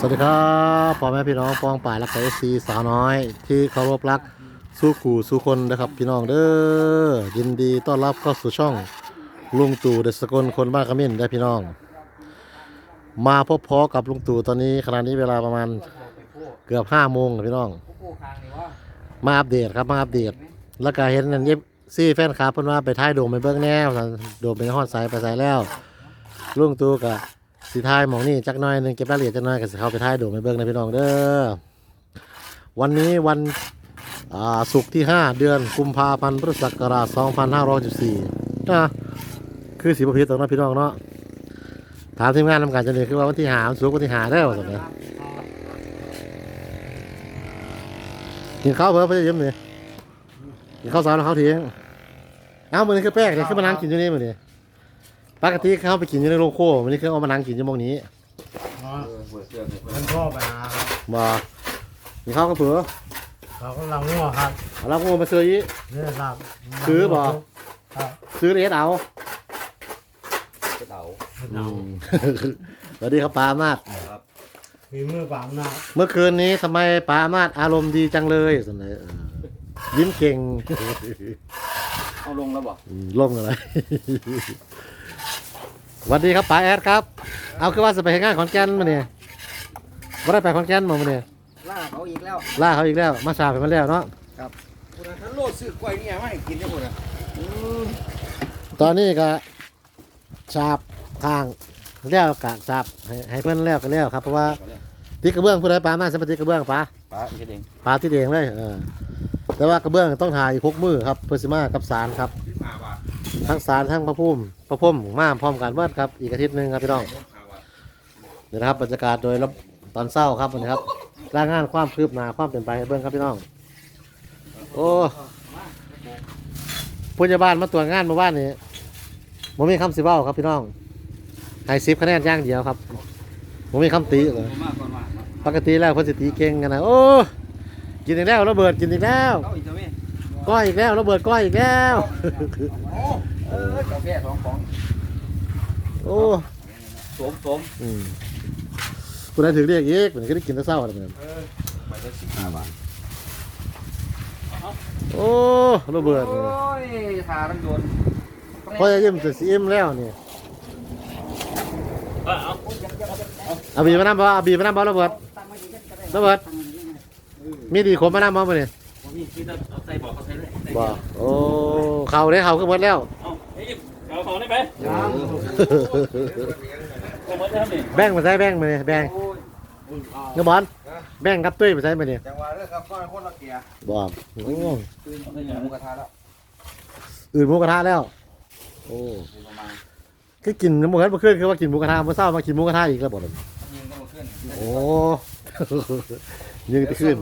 สวัสดีครับพ่อแม่พี่น้องปองป่ายรักไก่ซีสาวน้อย ที่เคารพรักสู้ขู่สู้คนนะครับพี่น้องเด้อยินดีต้อนรับเข้าสู่ช่องลุงตู่เดชสกลคนบ้านขมิ้นได้พี่น้อง มาพบพอกับลุงตู่ตอนนี้ขณะนี้เวลาประมาณเกือบห้าโมงพี่น้อง มาอัปเดตครับมาอัปเดต แล้วก็เห็นนั่นเย็บซี่แฟนคลับเพิ่นว่าไปท้ายโดมไปเบิ่งแนวโดมไปฮอดสายไปสายแล้วลุงตู่ก็ สิท้ายหมองนี่จักหน้อยหนึ่งเก็บรายละเอียดจักหน้อยก็สิเข้าไปท้ายโดมไปเบิ่งนะพี่น้องเด้อวันนี้วันอ่าศุกร์ที่ 5 เดือนกุมภาพันธ์พุทธศักราช2514นะคือสิบ่ผิดตรงนั้นพี่น้องเนาะถามทีมงานทำการจังได๋คือว่าวันที่5วันศุกร์วันที่5เด้อว่าซั่นนะกินข้าวเพิ่นเพิ่นจะยิ้มนี่กินข้าวสารแล้วข้าวเที่ยงเอ้ามือนี้คือแป้งนี่คือมานั่งกินอยู่นี่มือนี้ ปกติเขาไปกินอยู่ในโรงโค้วันนี้เขาเอามานั่งกินอยู่หมองนี้มันพ่อไปหาครับบ่มีข้าวก็เผือเราก็ลังงัวครับเอาแล้วก็มาซื้ออีนี่ครับซื้อบ่ ครับซื้อเลสเอาเต่าอืมสวัสดีครับปาอำนาจมีมือปามหน้าเมื่อคืนนี้ทำไมปาอำนาจอารมณ์ดีจังเลยสนเลยเออยิ้มเก่งเอาลงแล้วบ่อืมล่มอะไรส วัสดีครับป๋าแอดครับ เอาคือว่าจะไปเฮ็ดงานขอนแก่นมาเนี่ยว่าได้ไปขอนแก่นมามาเนี่ยล่าเขาอีกแล้ว ล่าเขาอีกแล้ว มาสาบไปมาแล้วเนาะคุณท่านโลดซื้อกล้วยเนี่ยมาให้กินได้หมดอะตอนนี้ก็สาบข้างแล้วกะสาบให้ให้เพื่อนแล้วก็แล้วครับ เพราะว่าติดกระเบื้องผู้ใดปลามาสมติดกระเบื้องปลาป้าเฮ็ดเองปลาที่เองเลยเออแต่ว่ากระเบื้องต้องถ่ายอีกหกมือครับเพื่อสิมากับสารครับมาว่า ทั้งสารทั้งพระพุ่มพระพุ่มมาพร้อมกันเบิดครับ อีกอาทิตย์หนึ่งครับพี่น้องเดี๋ยวนะครับบรรยากาศโดยรอบตอนเศร้าครับวันนี้ครับรายงานความคืบหน้าความเปลี่ยนไปให้เบื้องครับพี่น้อง โอ้ผู้ใหญ่บ้านมาตรวจงานมื่อวานนี้ผมมีคำสิบเบ้าครับพี่น้องให้สิบคะแนนย่างเดียวครับผมมีคำตีเลยมากก่อปกติแล้วเพิ่นสิตีเก่งกันนะโอ้กินอีกแล้วระเบิดกินอีกแล้ว ก้อยอีกแล้วระเบิดก้อยอีกแล้วโอ้เออกาแฟสองของโอ้สมสมอืมคุณได้ถึงเรียกอีกเหมือนก็ได้กินแต่เศร้าอะไรแบบนั้นเออไปได้สิบห้าบาทโอ้ระเบิดโอ้ยทาทั้งโดนพอจะยิ้มจะสีอิ่มแล้วนี่เอาบีมานำบ่เอาบีมานำบ่ระเบิดระเบิดมีดีขมมานำบ่มื้อนี้นี่ที่ใส่บ บ่โอ้เข่าได้เข่าก็หมดแล้วเอาเฮ้ยเอาของได้ไหมเอาหมดแล้วนี่แบ่งมาใส่แบ่งมาเนี่ยแบ่งเงาบอลแบ่งกับตุ้ยมาใส่มาเนี่ยจังหวะเด้อครับก้อนคนละเกียร์บ่โอ้ตื่นตื่นหมูกระทะแล้วอื่นหมูกระทะแล้ว โอ้ประมาณคือกินหมูกระทะเมื่อคืนคือว่ากินหมูกระทะเมื่อเช้ามากินหมูกระทะอีกแล้วบ่ล่ะยิงก็มาขึ้นโอ้ยังไปขึ้น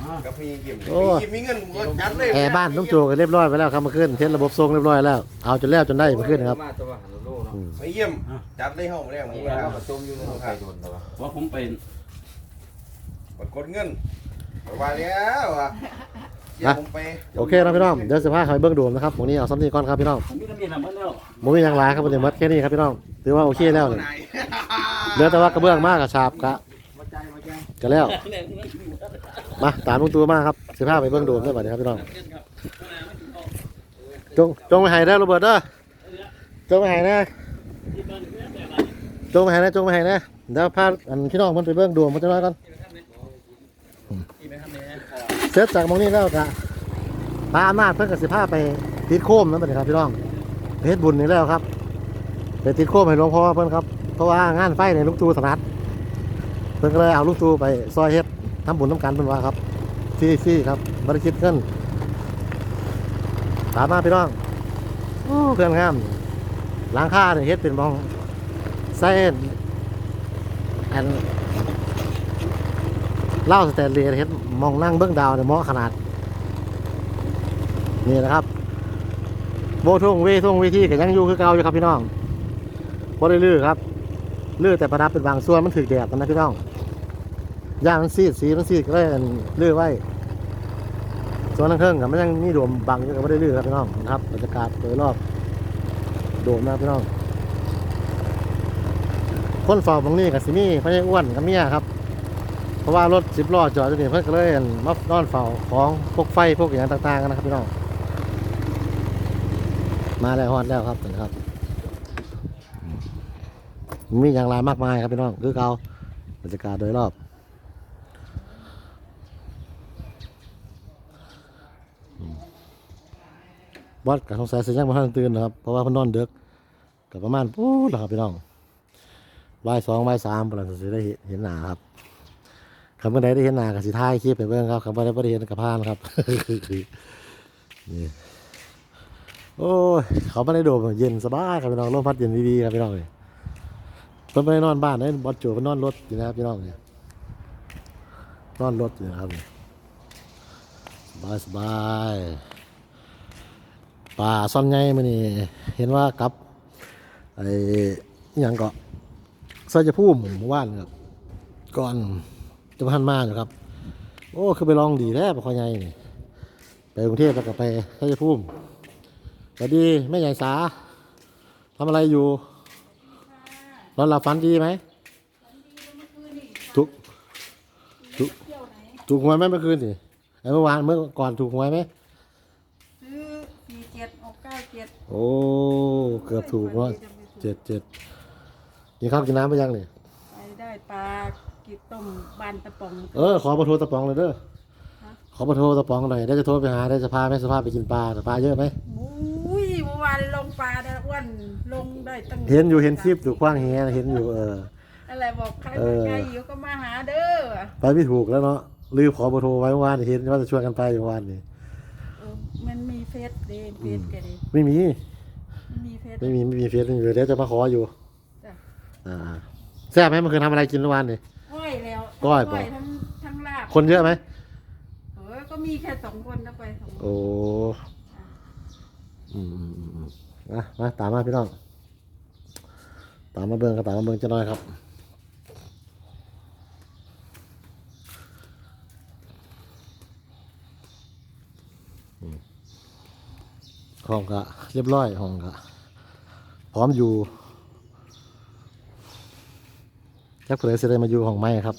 มีโลกกี่จังมือนี่กับมีกิมโอ้กิมมีเงินก็จัดเลยแอร์บ้านต้องโจกันเรียบร้อยไปแล้วครับเมื่อคืนเทสระบบทรงเรียบร้อยแล้ว เอาจนแล้วจนได้เมื่อคืนนะครับมาตัวหันโลเนาะอืมไปเยี่ยมจัดเลยห้องแรกหมูกระทะมาต้มอยู่ในห้องไข่โดนตัวว่าผมเป็นปรากฏเงินว่าแล้วอะเดี๋ยวผมไปโอเคนะพี่น้องเดี๋ยวสภาพคอยเบื้องโดมนะครับวันนี้เอาซ้ำนี้ก่อนครับพี่น้องผมมีน้ำเย็นทำมาแล้วผมมีอย่างไรครับวันนี้หมัดแค่นี้ครับพี่น้องถือว่าโอเคแล้วเนี่ยเหลือแต่ว่ากระเบื้องมากกับฉาบกะ ก็แล้ว มาตามลุงตัวมาครับสิภาพไปเบื้องโดมด้วยบัดนี้ครับพี่น้องจงจงไปหายได้อโรเบิร์ตเด้อจงไปหายนะจงไปหายนะจงไปหายนะเดี๋ยวพาอันพี่น้องมันไปเบื้องโดมมันจะมากันเสร็จจากมองนี้แล้วกะพาอำนาจเพื่อนกับสิภาพไปติดโคมนั่นเป็นครับพี่น้องเฮ็ดบุญนี่แล้วครับไปติดโคมให้หลวงพ่อเพื่อนครับเพราะว่างานไฟในลูกตูถนัด พื่นก็เลยเอาลูกตูไปซอยเฮ็ดทำบุญน้ำกันเพื่อนว่าครับฟรีๆครับบริคิดเงินตามมาพี่น้องอเพื่อนงามล้างค่าเนี่ยเฮ็ดเป็นมองไส้อันเล่าสแตนเลสเฮ็ดมองนั่งเบื้องดาวเนี่ยเหมาะขนาด นี่นะครับโบทุ่งเวทุ่งเวทีก็ยังอยู่คือเก่าอยู่ครับพี่น้องบ่ได้ลื้อครับลื้อแต่ประดับเป็นบางส่วนมันถึกแดดกันนะพี่น้อง ย่างมันซีดสีมันซีดก็เลยอันลื้อไว้ส่วนนังเครื่องกับมันยังมีโดมบังอยู่กับไม่ได้เลื้อครับพี่น้องนะครับบรรยากาศโดยรอบโดมนะพี่น้อง คนฝ้าบางนี่กับสิมีพระอ้วนกับเมียครับ เพราะว่ารถสิบล้อจอดอยู่นี่เพิ่นก็เลยอั่นมานอนเฝ้าของพวกไฟพวกอย่างต่างๆกันนะครับพี่น้องมาแล้วฮอดแล้วครับนะครับมมีอย่างไรมากมายครับพี่น้องคือเก่าบรรยากาศโดยรอบ บอสกับสงสัยเสียงบ่ทันตื่นนะครับ เพราะว่าเพิ่นนอนดึกกับประมาณปู๊ดแล้วครับพี่น้องบ่ายสองบ่ายสามประมาณสิได้เห็นหน้าครับคำว่าใดได้เห็นหน้ากับสิท้ายคลิปไปเบิ่งครับคำว่าใดบ่ได้เห็นกับพานครับนี่โอ้ยเขาไม่ได้โดมเย็นสบายครับพี่น้องลมพัดเย็นดีๆครับพี่น้องเลยเพิ่นไม่ได้นอนบ้านเด้บอสโจเพิ่นนอนรถอยู่นะครับพี่น้องเนี่ยนอนรถอยู่นะครับสบายสบาย ป่าซ่อนไงมานี่เห็นว่ากลับไอ้อหย่างเกาะใส่จะพุ่มเมื่อวานครับก่อนจะพันมาอยู่ครับ โอ้คือไปลองดีแล้วปะคอใหญ่นี่ไปกรุงเทพแล้วก็ไปใส่จะพุ่มสวัสดีแม่ใหญ่สาทำอะไรอยู่นอนหลับฝันดีไหมถูกถูกถูกหวยไหมเมื่อคืนสิไอ้เมื่อวานเมื่อก่อนถูกหวยไหม ซื้อสี่เจ็ดหกเก้าเจ็ดโอ้ เกือบถูกเนาะเจ็ดเจ็ดกินข้าวกินน้ำไปยังเนี่ยไปได้ปลากิดต้มบานตะปองเออ ขอประโทรตะปองเลยเด้อขอประโทรตะปองหน่อยได้จะโทรไปหาได้จะพาแม่สภาพไปกินปลาแต่ปลาเยอะไหมอุ้ยเมื่อวานลงปลาได้อ้วนลงได้ตั้งเห็นอยู่เห็นคลิปอยู่กว้างเฮียเห็นอยู่เอออะไรบอกใครเออใครอยู่ก็มาหาเด้อไปไม่ถูกแล้วเนาะลืมขอประโทรไว้เมื่อวานเห็นว่าจะชวนกันไปเมื่อวานนี้เออ มันมีเฟซเดย์เฟซกันดิไม่มีมันมีเฟซไม่มีไม่มีเฟซไม่มีเดี๋ยวจะมาขออยู่จ้ะอ่าแซ่บไหมเมื่อคืนทำอะไรกินเมื่อวานนี่ ก้อยแล้วก้อยบอก ทั้งทั้งลาบคนเยอะไหมเออก็มีแค่สองคนนะไปสองคนโอ้อืมอืมอืมอืมอะมาตามมาพี่น้องตามมาเบิ้งครับตามมาเบิ้งจะน้อยครับ ห้องก็เรียบร้อยห้องก็พร้อมอยู่แจ็คเผยเสได็มาอยู่ห้องไม้ครับ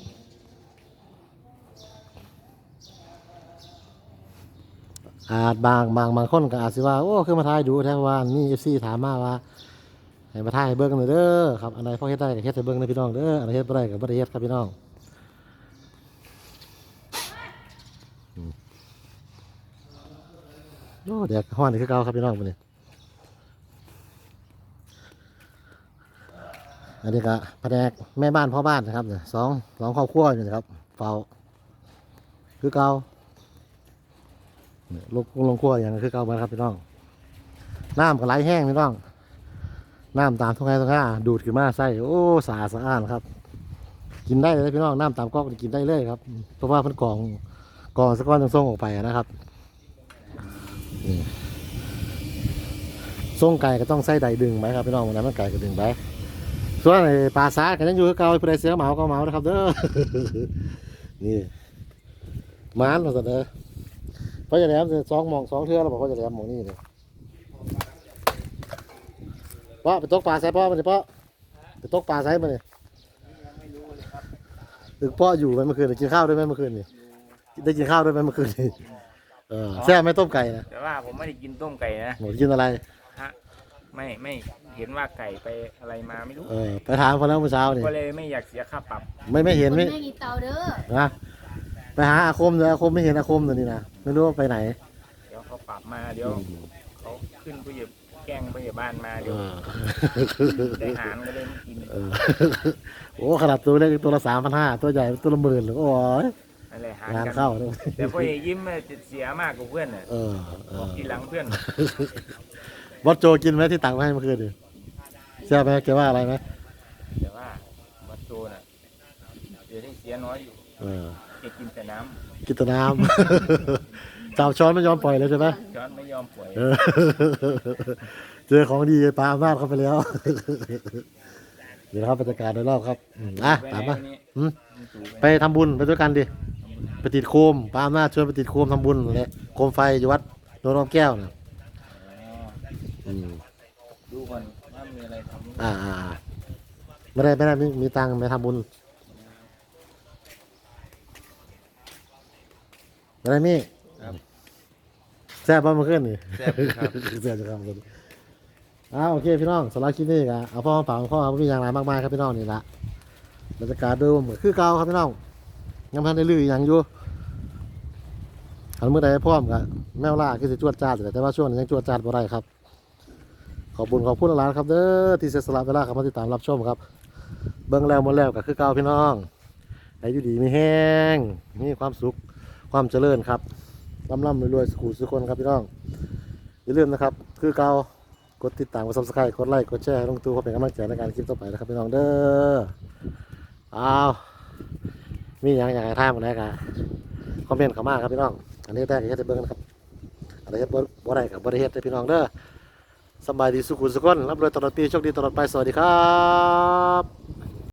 อาจบางบางบางคนก็อาจสิว่าโอ้คือมาถ่ายดูแท้ว่านี่เอฟซีถามมาว่าให้มาถ่ายให้เบิ้งหน่อยเด้อครับอันไหนพอเฮ็ดได้ก็เฮ็ดให้เบิ้งนะพี่น้องเด้ออันไหนเฮ็ดบ่ได้ก็บ่ได้เฮ็ดครับพี่น้องอืม โอ้เดี๋ยวฮ้อนคือเก่าครับพี่น้องมื้อนี้อันนี้ก็แผนกแม่บ้านพ่อบ้านนะครับเนี่ยสองสองครอบครัวอยู่นะครับเฝ้าคือเก่าเนี่ยลงลงขั้วอย่างนั้นคือเก่ามาครับพี่น้องน้ำก็ไหลแห้งพี่น้องน้ำตามทุ่งไร่ทุ่งนาดูดขึ้นมาใส่โอ้สะอาดสะอ้านครับ กินได้เลยพี่น้องน้ำตามก๊อกกินได้เลยครับเพราะว่ามันกองกองสักก้อนต้องส่งออกไปนะครับ นี่ส่งไก่ก็ต้องใส่ใดดึงไหมครับพี่น้องวันนั้นมันไก่ก็ดึงไปส่วนไอ้ปลาซาก็ยังอยู่คือเก่าผู้ใดเสียเหมาก็เหมานะครับเด้อนี่มานมาเด้อเพราะจะแหลมสองมองสองเทือเราบอกว่าจะแหลมหมองนี่เลยพ่อไปตกปลาใส่พ่อมาดิพ่อไปตกปลาใส่มาเนี่ยตึกพ่ออยู่ไหมเมื่อคืนได้กินข้าวด้วยไหมเมื่อคืนนี่ได้กินข้าวด้วยไหมเมื่อคืนนี่ เออแซ่บไหม่ต้มไก่นะแต่ว่าผมไม่ได้กินต้มไก่นะหมดกินอะไร ฮะไม่ไม่เห็นว่าไก่ไปอะไรมาไม่รู้ เออไปถามคนแล้วเมื่อเช้านี่ก็เลยไม่อยากเสียค่าปรับ ไม่ไม่เห็นไม่ไม่มีเตาเด้อนะไปหาอาคมเลยอาคมไม่เห็นอาคมเลยนี่นะไม่รู้ว่าไปไหนเดี๋ยวเขาปรับมาเดี๋ยวเขาขึ้นผู้ใหญ่แกล้งผู้ใหญ่บ้านมาเอเดี๋ยวอได้หารก็เลยไม่กิน เออโอ้ขนาดตัวเล็กตัวละสามพันห้าตัวใหญ่ตัวละหมื่นเลยโอ้ย อะไรหารงานกันเข้าด้วยแต่ผู้ใหญ่ยิ้มน่ะจะเสียมากกว่าเพื่อนน่ะเออเอบอกอทีหลังเพื่อนบอสโจกินไหมที่ตักมาให้เมื่อคืนนี่เชื่อไหมแกว่าอะไรไหมแต่ว่าวัดโจน่ะเดี๋ยวได้เสียน้อยอยู่เออแกกินแต่น้กินแตน้ำ จับช้อนไม่ยอมปล่อยเลยใช่ไหมำช้อนไม่ยอมป่วยเออเจอของดีปลาอำนาจเข้าไปแล้ว เดี๋ยวนะครับบรรยากาศโดยรอบครับอืมอะไปตามไหนมาวันนี้อืมลุงตู่ไปทำบุญไปด้วยกันดิ ไปติดโคมปลาอำนาจชวนไปติดโคมทำบุญเลยโคมไฟอยู่วัดโดนน้อมแก้วนะอ๋ออืมดูก่อนว่ามีอะไรทำอ่าอ่าอ่าไม่ได้ไม่ได้มีมีตังค์ไปทำบุญไม่ได้มีครับ แซ่บบ้างมาขึ้นนี่ แซ่บอยู่ครับแซ่บอยู่ครับผมอ้าวโอเค พี่น้องสำหรับคลิปนี้ก็เอาพ่อมาฝากพ่อครับไม่มีอย่างไรมากมายครับพี่น้องนี่ละบรรยากาศโดยรวมก็คือเก่าครับพี่น้อง ยังพันได้ลืออย่างอยู่หันมือใดพร้อมกับแมวล่าคือสิจวดจ้าดแต่ว่าช่วงนี้ยังจวดจ้าดบ่ได้ครับ ขอบคุญขอบคุณหลายๆครับเด้อที่เสียสละเวลาเข้ามาติดตามรับชมครับเบิ่งแล้วหมดแล้วก็คือเก่าพี่น้องให้ยู่ดีมีแห้งมีความสุขความเจริญครับร่ำร่ำรวยๆสุขุสุขคนครับพี่น้องอย่าลืมนะครับ คือเก่ากดติดตามกดซับสไครต์กดไลค์กดแชร์ลงตู้เพื่อเป็นกำลังใจในการคลิปต่อไปนะครับพี่น้องเด้ออ้าว มีอย่างอยากให้ท่ามันได้กันคอมเมนต์เข้ามาครับพี่น้อง อันนี้แต่ก็จะเบิ้งนะครับอันนี้เฮ็ดบ่บ่ได้กับบ่ได้เฮ็ดแต่พี่น้องเด้อสบายดีสุขุสุขคนรับรวยตลอดปีโชคดีตลอดไปสวัสดีครับ